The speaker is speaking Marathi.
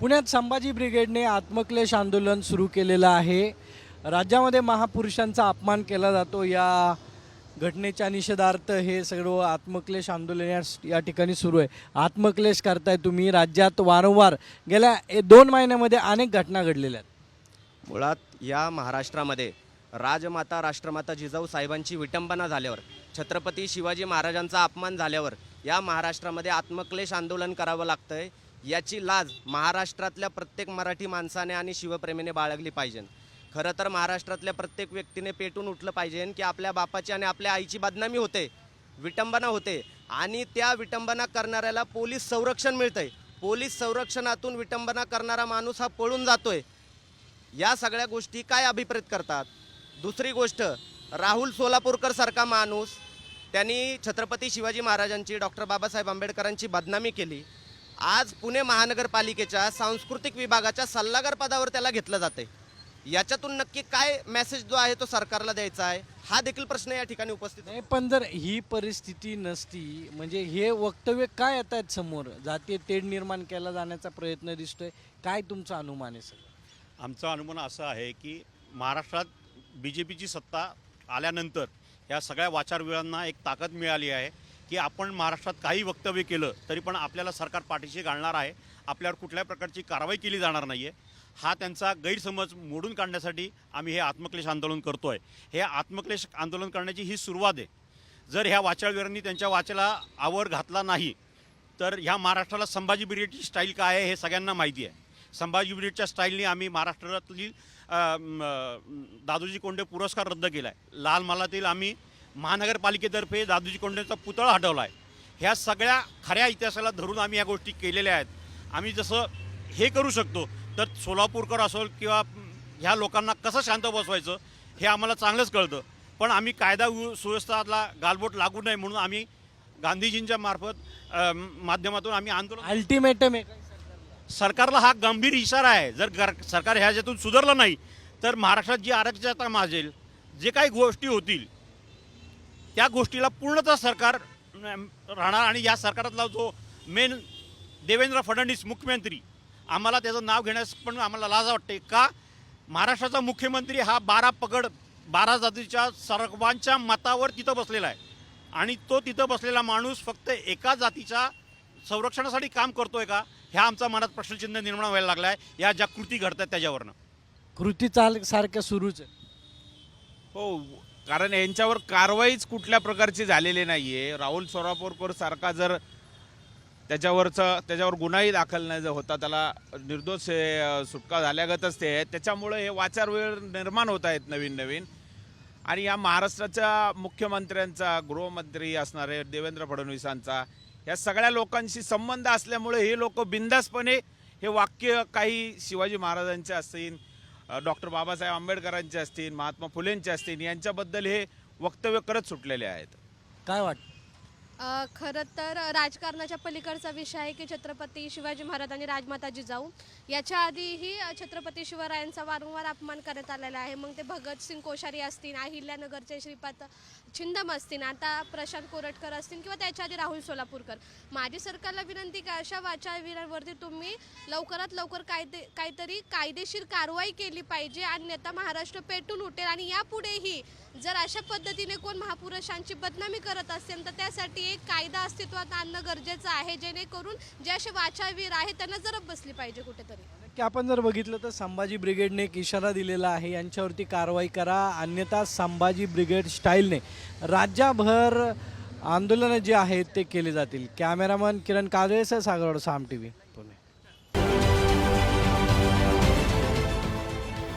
पुण्यात संभाजी ब्रिगेडने आत्मक्लेश आंदोलन सुरू केलेलं आहे. राज्यामध्ये महापुरुषांचा अपमान केला जातो. या घटनेच्या निषेधार्थ हे सगळं आत्मक्लेश आंदोलन या या ठिकाणी सुरू आहे. आत्मक्लेश करताय तुम्ही. राज्यात वारंवार गेल्या दोन महिन्यामध्ये अनेक घटना घडलेल्या आहेत. मुळात या महाराष्ट्रामध्ये राजमाता राष्ट्रमाता जिजाऊ साहेबांची विटंबना झाल्यावर छत्रपती शिवाजी महाराजांचा अपमान झाल्यावर या महाराष्ट्रामध्ये आत्मक्लेश आंदोलन करावं लागतं आहे याची लाज महाराष्ट्रातल्या प्रत्येक मराठी माणसाने आणि शिवप्रेमीने बाळगली पाहिजे. खरं तर महाराष्ट्रातल्या प्रत्येक व्यक्तीने पेटून उठलं पाहिजे की आपल्या बापाची आणि आपल्या आईची बदनामी होते विटंबना होते आणि त्या विटंबना करणाऱ्याला पोलीस संरक्षण मिळतंय. पोलीस संरक्षणातून विटंबना करणारा माणूस हा पळून जातोय. या सगळ्या गोष्टी काय अभिप्रेत करतात? दुसरी गोष्ट राहुल सोलापूरकर सारखा माणूस त्यांनी छत्रपती शिवाजी महाराजांची डॉक्टर बाबासाहेब आंबेडकरांची बदनामी केली. आज पुणे महानगरपालिकेच्या सांस्कृतिक विभागाच्या सल्लागार पदावर त्याला घेतलं जाते याच्यातून नक्की काय मेसेज जो आहे तो सरकारला द्यायचा आहे हा देखील प्रश्न या ठिकाणी उपस्थित आहे नाही पण जर ही परिस्थिती नसती म्हणजे हे वक्तव्य काय येत आहेत समोर? जातीय तेढ निर्माण केला जाण्याचा प्रयत्न दिसतोय. काय तुमचा अनुमान आहे सर आमचा अनुमान असा आहे की महाराष्ट्रात बी जे पीची सत्ता आल्यानंतर या सगळ्या वाचारविरांना एक ताकद मिळाली आहे. की आपण महाराष्ट्रात काही वक्तव्य केलं तरी पण आपल्याला सरकार पाठीशी घालणार आहे. आपल्यावर कुठल्या प्रकारची कारवाई केली जाणार नाही आहे हा त्यांचा गैरसमज मोडून काढण्यासाठी आम्ही हे आत्मक्लेश आंदोलन करतो आहे हे आत्मक्लेश आंदोलन करण्याची ही सुरुवात आहे. जर ह्या वाचाळवीरांनी त्यांच्या वाचाला आवर घातला नाही तर ह्या महाराष्ट्राला संभाजी ब्रिगेडची स्टाईल काय आहे हे सगळ्यांना माहिती आहे. संभाजी ब्रिगेडच्या स्टाईलने आम्ही महाराष्ट्रातील दादोजी कोंडे पुरस्कार रद्द केला आहे लाल मालातील आम्ही महानगरपालिकेतर्फे दादोजी कोंडेचा पुतळा हटवला आहे ह्या सगळ्या खऱ्या इतिहासाला धरून आम्ही या गोष्टी केलेल्या आहेत. आम्ही जसं हे करू शकतो तर सोलापूरकर असोल किंवा ह्या लोकांना कसं शांत बसवायचं हे आम्हाला चांगलंच कळतं. पण आम्ही कायदा सुव्यवस्थाला गालबोट लागू नये म्हणून आम्ही गांधीजींच्या मार्फत माध्यमातून आम्ही आंदोलन अल्टिमेटम सरकारला? हा गंभीर इशारा आहे. जर गर- सरकार ह्याच्यातून सुधारलं नाही तर महाराष्ट्रात जी आरक्षणता माजेल जे काही गोष्टी होतील त्या गोष्टीला पूर्णतः सरकार राहणार आणि या सरकारातला जो मेन देवेंद्र फडणवीस मुख्यमंत्री आम्हाला त्याचं नाव घेण्यास पण आम्हाला लाज वाटते का? महाराष्ट्राचा मुख्यमंत्री हा बारा पगड बारा जातीच्या सर्वांच्या मतावर तिथं बसलेला आहे. आणि तो तिथं बसलेला माणूस फक्त एका जातीच्या संरक्षणासाठी काम करतोय का? ह्या आमचा मनात प्रश्नचिन्ह निर्माण व्हायला लागला आहे या ज्या कृती घडतात त्याच्यावरनं. कृती चाल सारख्या सुरूच आहे. हो कारण यांच्यावर कारवाईच कुठल्या प्रकारची झालेली नाही आहे राहुल सोरापूरकर सारखा जर त्याच्यावरचं त्याच्यावर गुन्हाही दाखल नाही जर होता त्याला निर्दोष सुटका झाल्यागतच ते त्याच्यामुळे हे वाचार वेळ निर्माण होत आहेत नवीन नवीन. आणि या महाराष्ट्राच्या मुख्यमंत्र्यांचा गृहमंत्री असणारे देवेंद्र फडणवीसांचा या सगळ्या लोकांशी संबंध असल्यामुळे हे लोक बिंदासपणे हे वाक्य काही शिवाजी महाराजांचे असतील डॉक्टर बाबासाहेब आंबेडकरांचे असतील महात्मा फुलेंचे असतील यांच्याबद्दल हे वक्तव्य करत सुटलेले आहेत. काय वाटतं? अ, खरं तर राजकारणाच्या पलीकडचा विषय आहे की छत्रपती शिवाजी महाराज आणि राजमाता जिजाऊ याच्या आधीही अ, छत्रपती शिवरायांचा वारंवार अपमान करण्यात आलेला आहे. मग ते भगतसिंग कोश्यारी असतील अहिल्यानगरचे श्रीपाद छिंदम असतील आता प्रशांत कोरटकर असतील किंवा त्याच्या आधी राहुल सोलापूरकर. माझी सरकारला विनंती की अशा वाचावीरांवरती तुम्ही लवकरात लवकर कायदे काहीतरी कायदेशीर कारवाई केली पाहिजे. अन्यथा महाराष्ट्र पेटून उठेल आणि यापुढेही जर अशा पद्धतीने कोण महापुरुषांची बदनामी करत असेल तर त्यासाठी एक कायदा अस्तित्वात आणणं गरजेचं आहे जेणेकरून जे असे वाचावीर आहेत त्यांना जरा बसली पाहिजे कुठेतरी. की आपण जर बघितलं तर संभाजी ब्रिगेडने एक इशारा दिलेला आहे यांच्यावरती कारवाई करा अन्यथा संभाजी ब्रिगेड स्टाईलने राज्यभर आंदोलनं जे आहेत ते केले जातील. कॅमेरामन किरण काजळेसह सागरवाड साम टी व्ही